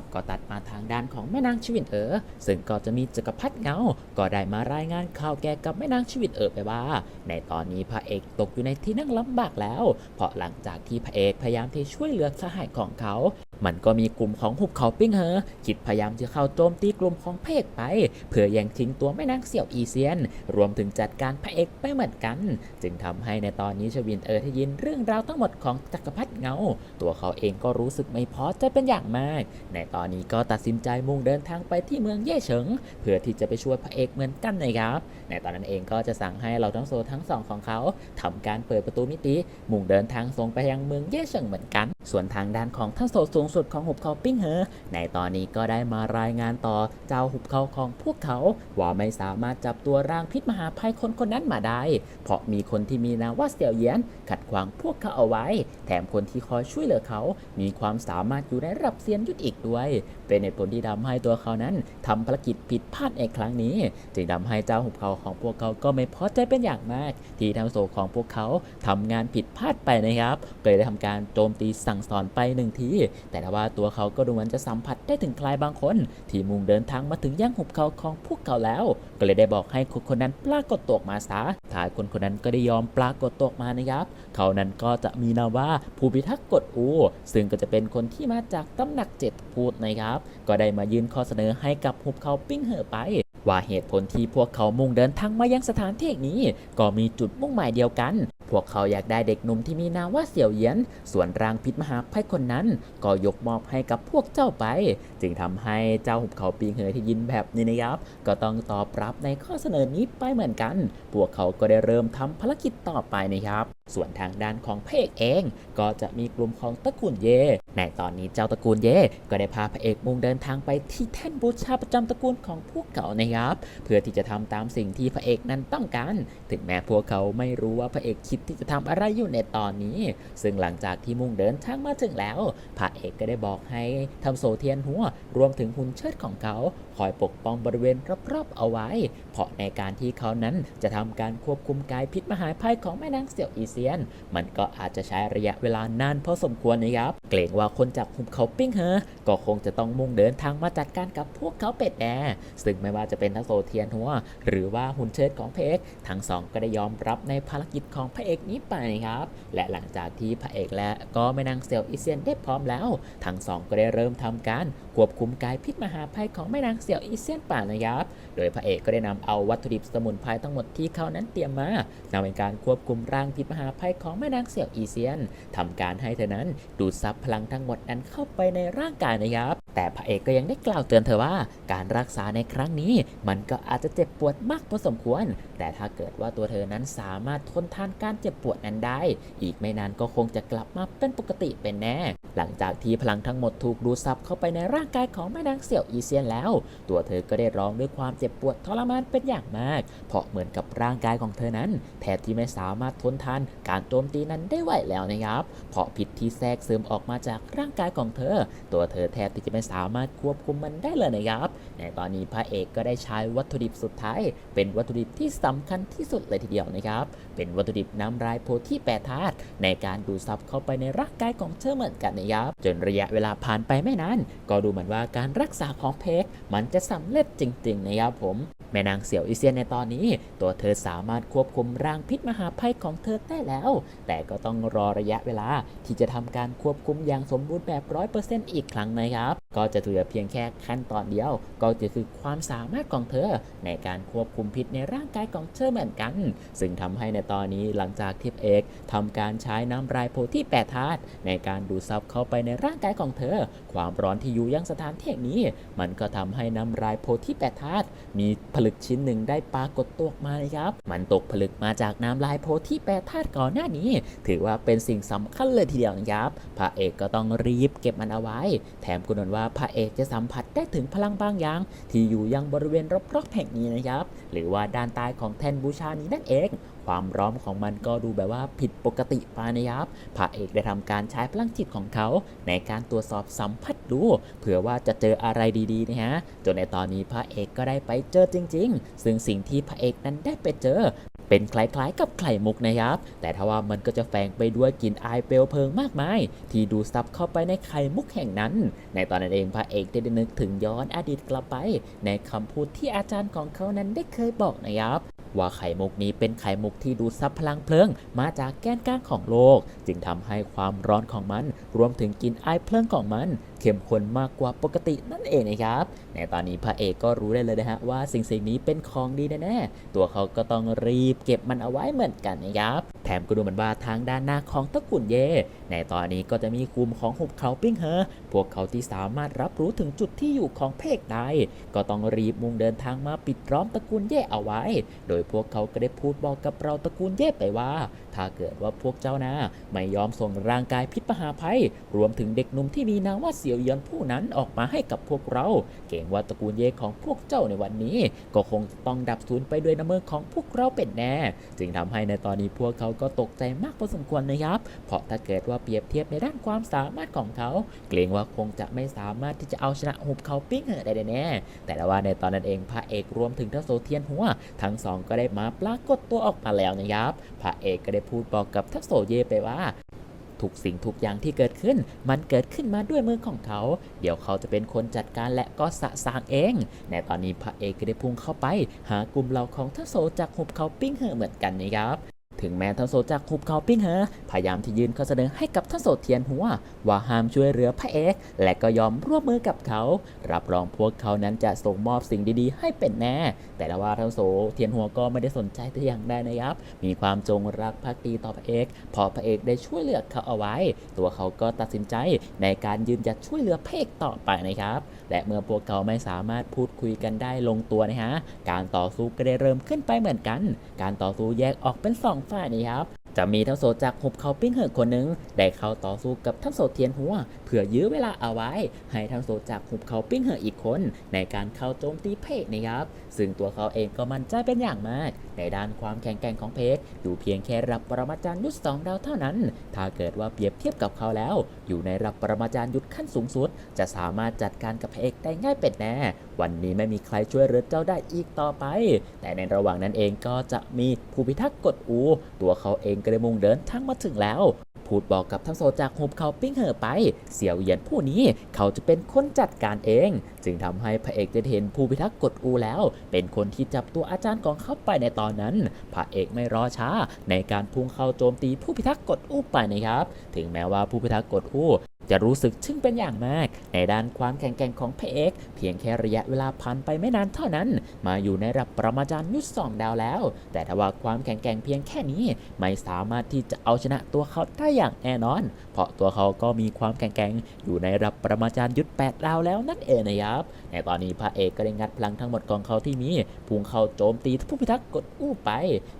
ภก็ตัดมาทางด้านของแม่นางชีวินเอ๋อซึ่งก็จะมีจักรพรรดิเงา ก็ได้มารายงานข่าวแก่กับแม่นางชีวินเอ๋อไปว่า ในตอนนี้พระเอกตกอยู่ในที่นั่งลำบากแล้ว เพราะหลังจากที่พระเอกพยายามที่ช่วยเหลือสหายของเขา มันก็มีกลุ่มของหุบเขาปิ้งเหอคิดพยายามจะเข้าโจมตีกลุ่มของพระเอกไป เพื่อแย่งชิงตัวแม่นางเสี่ยวอีเซียน รวมถึงจัดการพระเอกไปเหมือนกัน จึงทำให้ในตอนนี้ชวินเออได้ยินเรื่องราวทั้งหมดของจักรพรรดิเงา ตัวเขาเองก็รู้สึกไม่พอใจเป็นอย่างมาก ในตอนนี้ก็ตัดสินใจมุ่งเดินทางไปที่เมืองเย่เฉิง เพื่อที่จะไปช่วยพระเอกเหมือนกันนะครับ ในตอนนั้นเองก็จะสั่งให้เราทั้งโซทั้งสองของเขาทำการเปิดประตูมิติ มุ่งเดินทางส่งไปยังเมืองเย่เฉิงเหมือนกัน ส่วนทางด้านของท่านโซสูงสุดของหุบเขาปิ้งเหอ ในตอนนี้ก็ได้มารายงานต่อเจ้าหุบเขาของพวกเขา ว่าไม่สามารถจับตัวร่างพิษมหาภัยคนคนนั้นมาได้ เพราะมีคนที่มีนามว่าเสี่ยวเยียน ขัดขวางพวกเขาเอาไว้ แถมคนที่คอยช่วยเหลือเขา มีความสามารถอยู่ในระดับเซียนยุทธอีกด้วย เป็นเหตุผลที่ทำให้ตัวเขานั้นทำภารกิจผิดพลาดในครั้งนี้ จึงทำให้เจ้าหุบเขาของพวกเขาก็ไม่พอใจเป็นอย่างมาก ที่ทางโซของพวกเขาทำงานผิดพลาดไปนะครับก็เลยได้ทำการโจมตีสั่งสอนไปหนึ่งที แต่ถ้าว่าตัวเขาก็ดูเหมือนจะสัมผัสได้ถึงใครบางคน ที่มุ่งเดินทางมาถึงย่างหุบเขาของพวกเขาแล้ว ก็เลยได้บอกให้คนคนนั้นปรากฏตัวออกมาซะท้ายคนคนนั้นก็ได้ยอมปรากฏตัวออกมานะครับ เขานั้นก็จะมีนามว่าผู้พิทักษ์กฎอู ซึ่งก็จะเป็นคนที่มาจากตำหนักเจ็ดพูดนะครับ ก็ได้มายื่นข้อเสนอให้กับหุบเขาปิ้งเหอไปว่าเหตุผลที่พวกเขามุ่งเดินทางมายังสถานที่นี้ ก็มีจุดมุ่งหมายเดียวกัน พวกเขาอยากได้เด็กหนุ่มที่มีนามว่าเสี่ยวเยียน ส่วนร่างพิษมหาภัยคนนั้น ก็ยกมอบให้กับพวกเจ้าไปจึงทำให้เจ้าหุบเขาปีงเหยที่ยินแบบนี้นะครับ ก็ต้องตอบรับในข้อเสนอนี้ไปเหมือนกัน พวกเขาก็ได้เริ่มทำภารกิจต่อไปนะครับ ส่วนทางด้านของพระเอกเอง ก็จะมีกลุ่มของตระกูลเย ในตอนนี้เจ้าตระกูลเย ก็ได้พาพระเอกมุ่งเดินทางไปที่แท่นบูชาประจำตระกูลของพวกเขานะครับ เพื่อที่จะทำตามสิ่งที่พระเอกนั้นต้องการ ถึงแม้พวกเขาไม่รู้ว่าพระเอกคิดที่จะทำอะไรอยู่ในตอนนี้ ซึ่งหลังจากที่มุ่งเดินทางมาถึงแล้ว พระเอกก็ได้บอกให้ทำโซเทียนหัวรวมถึงหุ่นเชิดของเขาคอยปกป้องบริเวณรอบๆเอาไว้ เพราะในการที่เขานั้นจะทำการควบคุมกายพิษมหาภัยของแม่นางเสี่ยวอีเซียน มันก็อาจจะใช้ระยะเวลานานพอสมควรนะครับ เกรงว่าคนจากหุบเขาปิ้งเฮอก็คงจะต้องมุ่งเดินทางมาจัดการกับพวกเขาเป็ดแน่ซึ่งไม่ว่าจะเป็นทักโซเทียนหัว หรือว่าหุ่นเชิดของพระเอกทั้งสองก็ได้ยอมรับในภารกิจของพระเอกนี้ไปครับ และหลังจากที่พระเอกและก็แม่นางเสี่ยวอีเซียนได้พร้อมแล้ว ทั้งสองก็ได้เริ่มทำการ ควบคุมกายพิษมหาภัยของแม่นางเสี่ยวอีเซียนป่านะครับ โดยพระเอกก็ได้นำเอาวัตถุดิบสมุนไพรทั้งหมดที่เขานั้นเตรียมมานำเป็นการควบคุมร่างพิษมหาภัยของแม่นางเสี่ยวอีเซียนทำการให้เธอนั้นดูดซับพลังทั้งหมดนั้นเข้าไปในร่างกายนะครับ แต่พระเอกก็ยังได้กล่าวเตือนเธอว่า การรักษาในครั้งนี้ มันก็อาจจะเจ็บปวดมากพอสมควร แต่ถ้าเกิดว่าตัวเธอนั้นสามารถทนทานการเจ็บปวดนั้นได้ อีกไม่นานก็คงจะกลับมาเป็นปกติเป็นแน่ หลังจากที่พลังทั้งหมดถูกดูดซับเข้าไปในร่างกายของแม่นางเสี่ยวอีเซียนแล้ว ตัวเธอก็ได้ร้องด้วยความเจ็บปวดทรมานเป็นอย่างมาก เพราะเหมือนกับร่างกายของเธอนั้นแทบที่ไม่สามารถทนทานการโจมตีนั้นได้ไหวแล้วนะครับ เพราะพิษที่แทรกซึมออกมาจากร่างกายของเธอ ตัวเธอแทบที่จะไม่สามารถควบคุมมันได้เลยนะครับ ในตอนนี้พระเอกก็ได้ใช้วัตถุดิบสุดท้าย เป็นวัตถุดิบที่สำคัญที่สุดเลยทีเดียวนะครับ เป็นวัตถุดิบน้ำลายโพธิแปรธาตุในการดูดซับเข้าไปในร่างกายของเธอเหมือนกันนะครับจนระยะเวลาผ่านไปไม่นานก็ดูเหมือนว่าการรักษาของเพกมันจะสำเร็จจริงๆนะครับผม แม่นางเสี่ยวอีเซียนในตอนนี้ ตัวเธอสามารถควบคุมร่างพิษมหาภัยของเธอได้แล้ว แต่ก็ต้องรอระยะเวลาที่จะทำการควบคุมอย่างสมบูรณ์แบบร้อยเปอร์เซ็นต์อีกครั้งนะครับ ก็จะเหลือเพียงแค่ขั้นตอนเดียว ก็จะคือความสามารถของเธอ ในการควบคุมพิษในร่างกายของเธอเหมือนกัน ซึ่งทำให้ในตอนนี้หลังจากที่เอกทำการใช้น้ำลายโพธิแปดธาตุในการดูดซับเข้าไปในร่างกายของเธอ ความร้อนที่อยู่ยังสถานที่นี้ มันก็ทำให้น้ำลายโพธิแปดธาตุมีผลึกชิ้นหนึ่งได้ปรากฏตัวออกมาครับ มันตกผลึกมาจากน้ำลายโพที่แปรธาตุก่อนหน้านี้ ถือว่าเป็นสิ่งสำคัญเลยทีเดียวครับ พระเอกก็ต้องรีบเก็บมันเอาไว้ แถมกุนนว่าพระเอกจะสัมผัสได้ถึงพลังบางอย่าง ที่อยู่ยังบริเวณรอบๆแห่งนี้นะครับ หรือว่าด้านใต้ของแท่นบูชานี้นั่นเอง ความร้อนของมันก็ดูแบบว่าผิดปกติไปนะครับพระเอกได้ทำการใช้พลังจิตของเขา ในการตรวจสอบสัมผัสดูเผื่อว่าจะเจออะไรดีๆนะฮะจนในตอนนี้พระเอกก็ได้ไปเจอจริง ๆ ซึ่งสิ่งที่พระเอกนั้นได้ไปเจอเป็นคล้ายๆกับไข่มุกนะครับ แต่ทว่ามันก็จะแฝงไปด้วยกลิ่นอายเปลวเพลิงมากมาย ที่ดูซับเข้าไปในไข่มุกแห่งนั้น ในตอนนั้นเองพระเอกได้นึกถึงย้อนอดีตกลับไป ในคำพูดที่อาจารย์ของเขานั้นได้เคยบอกนะครับ ว่าไข่มุกนี้เป็นไข่มุกที่ดูดซับพลังเพลิง มาจากแกนกลางของโลก จึงทำให้ความร้อนของมัน รวมถึงกลิ่นอายเพลิงของมัน เข้มข้นมากกว่าปกตินั่นเองนะครับ ในตอนนี้พระเอกก็รู้ได้เลยนะฮะว่าสิ่งสิ่งนี้เป็นของดีแน่ๆตัวเขาก็ต้องรีบเก็บมันเอาไว้เหมือนกันนะครับแถมก็ดูเหมือนว่าทางด้านหน้าของตระกูลเย่ในตอนนี้ก็จะมีกลุ่มของหุบเขาปิ้งเฮอพวกเขาที่สามารถรับรู้ถึงจุดที่อยู่ของเพกได้ก็ต้องรีบมุ่งเดินทางมาปิดล้อมตระกูลเย่เอาไว้ โดยยพวกเขาก็ได้พูดบอกกับเราตระกูลเย่ไปว่า ถ้าเกิดว่าพวกเจ้านะไม่ยอมส่งร่างกายพิษมหาภัย รวมถึงเด็กหนุ่มที่มีนามว่าเสี่ยวเยียนผู้นั้นออกมาให้กับพวกเรา เก่งว่าตระกูลเย่ของพวกเจ้าในวันนี้ ก็คงต้องดับสูญไปด้วยน้ำมือของพวกเราเป็นแน่ จึงทำให้ในตอนนี้พวกเขาก็ตกใจมากพอสมควรนะครับ เพราะถ้าเกิดว่าเปรียบเทียบในด้านความสามารถของเขา เกรงว่าคงจะไม่สามารถที่จะเอาชนะหุบเขาปิ้งเหอได้แน่แต่ว่าในตอนนั้นเองพระเอกรวมถึงทั้งโซเทียนหัวทั้งสองก็ได้มาปรากฏตัวออกมาแล้วนะครับ พระเอกก็ได้พูดบอกกับทักโซเยไปว่าทุกสิ่งทุกอย่างที่เกิดขึ้น มันเกิดขึ้นมาด้วยมือของเขา เดี๋ยวเขาจะเป็นคนจัดการและก็สะสางเอง ในตอนนี้พระเอกก็ได้พุ่งเข้าไป หากลุ่มเหล่าของทัศโซจากหุบเขาปิ้งเหอเหมือนกันนะครับ ถึงแม้ทังโซจากหุบเขาปิ้งเหอพยายามที่ยืนข้อเสนอให้กับทังโซเทียนหัว ว่าห้ามช่วยเหลือพระเอก และก็ยอมร่วมมือกับเขา รับรองพวกเขานั้นจะส่งมอบสิ่งดีๆ ให้เป็นแน่ แต่ละว่าทังโซเทียนหัวก็ไม่ได้สนใจแต่อย่างใดนะครับ มีความจงรักภักดีต่อพระเอกพอพระเอกได้ช่วยเหลือเขาเอาไว้ ตัวเขาก็ตัดสินใจในการยืนหยัดช่วยเหลือพระเอกต่อไปนะครับและเมื่อพวกเขาไม่สามารถพูดคุยกันได้ลงตัวนะฮะการต่อสู้ก็ได้เริ่มขึ้นไปเหมือนกัน การต่อสู้แยกออกเป็นสองฝ่ายนะครับ จะมีทั้งโซจากหุบเขาปิ้งเหิกคนหนึ่งได้เข้าต่อสู้กับทั้งโซเทียนหัวเพื่อยื้อเวลาเอาไว้ ให้ทั้งโซจากหุบเขาปิ้งเหิกอีกคน ในการเข้าโจมตีเพกนะครับ ซึ่งตัวเขาเองก็มั่นใจเป็นอย่างมาก ในด้านความแข็งแกร่งของเพกอยู่เพียงแค่รับปรมาจารย์ยุทธสองดาวเท่านั้น ถ้าเกิดว่าเปรียบเทียบกับเขาแล้ว อยู่ในรับปรมาจารย์ยุทธขั้นสูงสุด จะสามารถจัดการกับเพกได้ง่ายเป็ดแน่ วันนี้ไม่มีใครช่วยเหลือเจ้าได้อีกต่อไป แต่ในระหว่างนั้นเองก็จะมีผู้พิทักษ์กดอู ตัวเขาเองกระมุงเดินทางมาถึงแล้ว พูดบอกกับทั้งโซจากหุบเขาปิ้งเหอไป เสี่ยวเหยียนผู้นี้เขาจะเป็นคนจัดการเอง จึงทำให้พระเอกได้เห็นผู้พิทักษ์กดอูแล้ว เป็นคนที่จับตัวอาจารย์ของเขาไปในตอนนั้น พระเอกไม่รอช้า ในการพุ่งเข้าโจมตีผู้พิทักษ์กดอูไปนะครับ ถึงแม้ว่าผู้พิทักษ์กดอู จะรู้สึกชึ่งเป็นอย่างมาก ในด้านความแข็งแกร่งของพระเอกเพียงแค่ระยะเวลาผ่านไปไม่นานเท่านั้น มาอยู่ในระดับปรมาจารย์ยุทธสองดาวแล้ว แต่ถ้าว่าความแข็งแกร่งเพียงแค่นี้ ไม่สามารถที่จะเอาชนะตัวเขาได้อย่างแน่นอน เพราะตัวเขาก็มีความแข็งแกร่งอยู่ในระดับปรมาจารย์ยุทธแปดดาวแล้วนั่นเองนะครับ ในตอนนี้พระเอกก็ได้งัดพลังทั้งหมดของเขาที่มีพุ่งเข้าโจมตีผู้พิทักษ์กดอู้ไป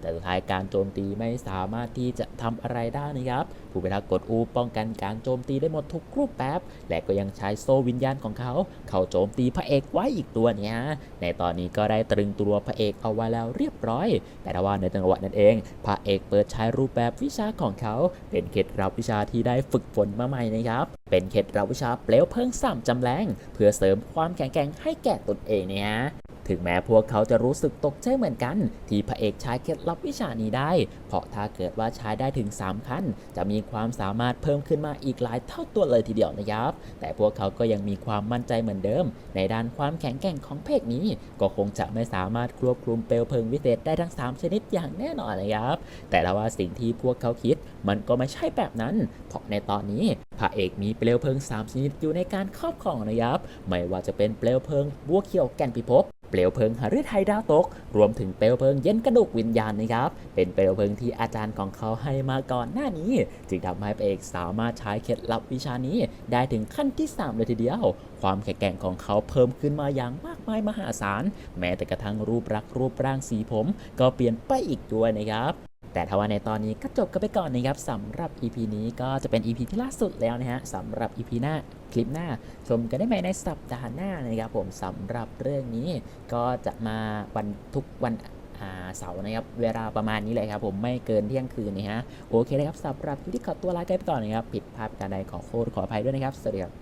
แต่สุดท้ายการโจมตีไม่สามารถที่จะทำอะไรได้นะครับผู้พิทักษ์กดอู้ป้องกันการโจมตีได้หมดทุกรูปแบบและก็ยังใช้โซ่วิญญาณของเขา เข้าโจมตีพระเอกไว้อีกตัวเนี่ยในตอนนี้ก็ได้ตรึงตัวพระเอกเอาไว้แล้วเรียบร้อย แต่ว่าในจังหวะนั้นเอง พระเอกเปิดใช้รูปแบบวิชาของเขา เป็นเคล็ดลับวิชาที่ได้ฝึกฝนมาใหม่นะครับเป็นเคล็ดลับวิชาเปลวเพลิงสามจำแรง เพื่อเสริมความแข็งแกร่งให้แก่ตนเองเนี่ย ถึงแม้พวกเขาจะรู้สึกตกใจเหมือนกัน ที่พระเอกใช้เคล็ดลับวิชานี้ได้ เพราะถ้าเกิดว่าใช้ได้ถึง 3 ขั้น จะมีความสามารถเพิ่มขึ้นมาอีกหลายเท่าตัวเลยทีเดียวนะครับ แต่พวกเขาก็ยังมีความมั่นใจเหมือนเดิม ในด้านความแข็งแกร่งของเพกนี้ ก็คงจะไม่สามารถควบคุมเปลวเพลิงวิเศษได้ทั้ง 3 ชนิดอย่างแน่นอนนะครับ แต่ละว่าสิ่งที่พวกเขาคิด มันก็ไม่ใช่แบบนั้น เพราะในตอนนี้พระเอกมีเปลวเพลิง 3 ชนิดอยู่ในการครอบครองนะครับ ไม่ว่าจะเป็นเปลวเพลิงบัวเขียวแก่นพิภพ เปลวเพลิงหฤทัยดาวตก รวมถึงเปลวเพลิงเย็นกระดูกวิญญาณนะครับ เป็นเปลวเพลิงที่อาจารย์ของเขาให้มาก่อนหน้านี้ จึงทำให้พระเอกสามารถใช้เคล็ดลับวิชานี้ ได้ถึงขั้นที่ 3 เลยทีเดียว ความแข็งแกร่งของเขาเพิ่มขึ้นมาอย่างมากมายมหาศาล แม้แต่กระทั่งรูปรักรูปร่างสีผม ก็เปลี่ยนไปอีกด้วยนะครับ แต่ถ้าว่าในตอนนี้ก็จบกันไปก่อนนะครับสำหรับ EP นี้ก็จะเป็น EP ที่ล่าสุดแล้วนะฮะสำหรับ EP หน้าคลิปหน้า ชมกันได้ไหมในสัปดาห์หน้านะครับผมสำหรับเรื่องนี้ก็จะมาวันทุกวันเสาร์นะครับเวลาประมาณนี้เลยครับผมไม่เกินเที่ยงคืนนะฮะโอเคนะครับสำหรับคลิปที่ขอตัวลาไปก่อนนะครับผิดพลาดการใดขอโทษขออภัยด้วยนะครับสวัสดีครับ